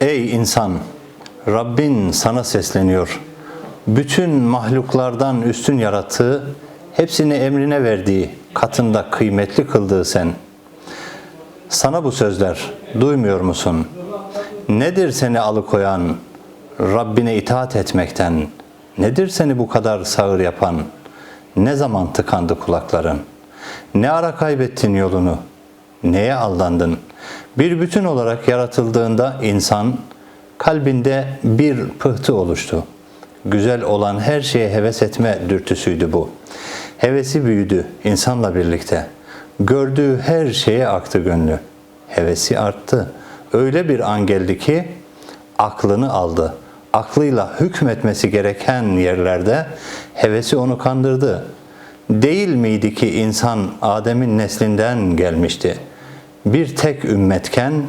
Ey insan! Rabbin sana sesleniyor. Bütün mahluklardan üstün yarattığı, hepsini emrine verdiği, katında kıymetli kıldığı sen. Sana bu sözler duymuyor musun? Nedir seni alıkoyan, Rabbine itaat etmekten? Nedir seni bu kadar sağır yapan? Ne zaman tıkandı kulakların? Ne ara kaybettin yolunu? Neye aldandın? Bir bütün olarak yaratıldığında insan kalbinde bir pıhtı oluştu. Güzel olan her şeye heves etme dürtüsüydü bu. Hevesi büyüdü insanla birlikte. Gördüğü her şeye aktı gönlü. Hevesi arttı. Öyle bir an geldi ki aklını aldı. Aklıyla hükmetmesi gereken yerlerde hevesi onu kandırdı. Değil miydi ki insan Adem'in neslinden gelmişti? Bir tek ümmetken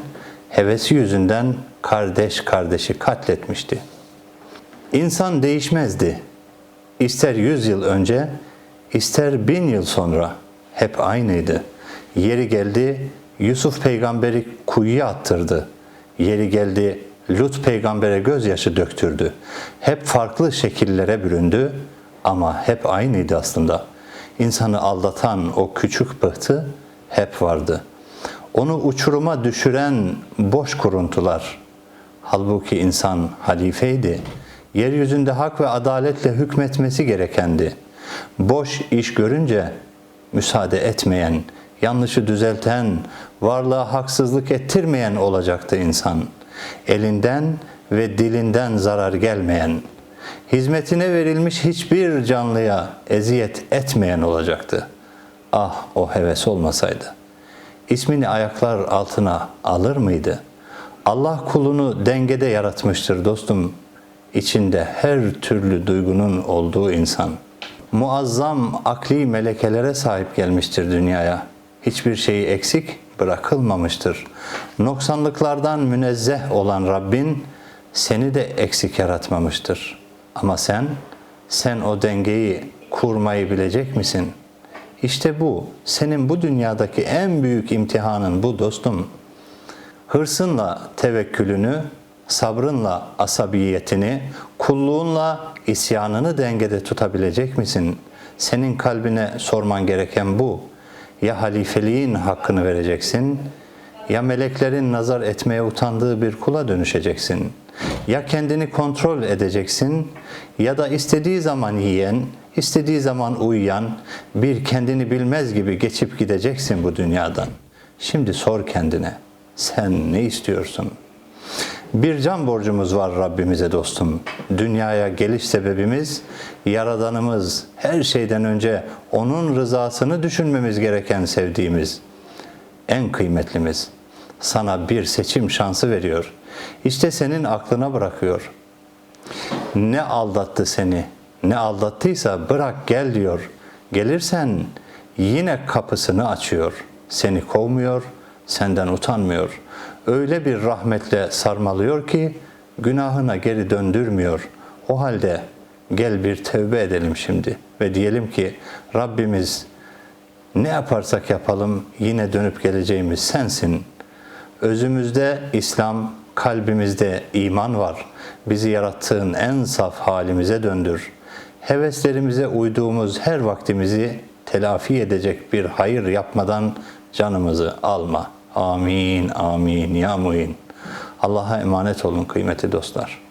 hevesi yüzünden kardeş kardeşi katletmişti. İnsan değişmezdi. İster yüz yıl önce, ister bin yıl sonra hep aynıydı. Yeri geldi Yusuf peygamberi kuyuya attırdı. Yeri geldi Lut peygambere gözyaşı döktürdü. Hep farklı şekillere büründü ama hep aynıydı aslında. İnsanı aldatan o küçük pıhtı hep vardı. Onu uçuruma düşüren boş kuruntular. Halbuki insan halifeydi. Yeryüzünde hak ve adaletle hükmetmesi gerekendi. Boş iş görünce müsaade etmeyen, yanlışı düzelten, varlığa haksızlık ettirmeyen olacaktı insan. Elinden ve dilinden zarar gelmeyen, hizmetine verilmiş hiçbir canlıya eziyet etmeyen olacaktı. Ah o heves olmasaydı. İsmini ayaklar altına alır mıydı? Allah kulunu dengede yaratmıştır dostum. İçinde her türlü duygunun olduğu insan. Muazzam akli melekelere sahip gelmiştir dünyaya. Hiçbir şeyi eksik bırakılmamıştır. Noksanlıklardan münezzeh olan Rabbin seni de eksik yaratmamıştır. Ama sen, sen o dengeyi kurmayı bilecek misin? İşte bu, senin bu dünyadaki en büyük imtihanın bu dostum. Hırsınla tevekkülünü, sabrınla asabiyetini, kulluğunla isyanını dengede tutabilecek misin? Senin kalbine sorman gereken bu. Ya halifeliğin hakkını vereceksin, ya meleklerin nazar etmeye utandığı bir kula dönüşeceksin. Ya kendini kontrol edeceksin ya da istediği zaman yiyen, istediği zaman uyuyan bir kendini bilmez gibi geçip gideceksin bu dünyadan. Şimdi sor kendine. Sen ne istiyorsun? Bir can borcumuz var Rabbimize dostum. Dünyaya geliş sebebimiz, yaradanımız, her şeyden önce onun rızasını düşünmemiz gereken sevdiğimiz, en kıymetlimiz. Sana bir seçim şansı veriyor. İşte senin aklına bırakıyor. Ne aldattı seni? Ne aldattıysa bırak gel diyor. Gelirsen yine kapısını açıyor. Seni kovmuyor, senden utanmıyor. Öyle bir rahmetle sarmalıyor ki günahına geri döndürmüyor. O halde gel bir tevbe edelim şimdi ve diyelim ki Rabbimiz ne yaparsak yapalım yine dönüp geleceğimiz sensin. Özümüzde İslam, kalbimizde iman var. Bizi yarattığın en saf halimize döndür. Heveslerimize uyduğumuz her vaktimizi telafi edecek bir hayır yapmadan canımızı alma. Amin, amin, ya muin. Allah'a emanet olun kıymetli dostlar.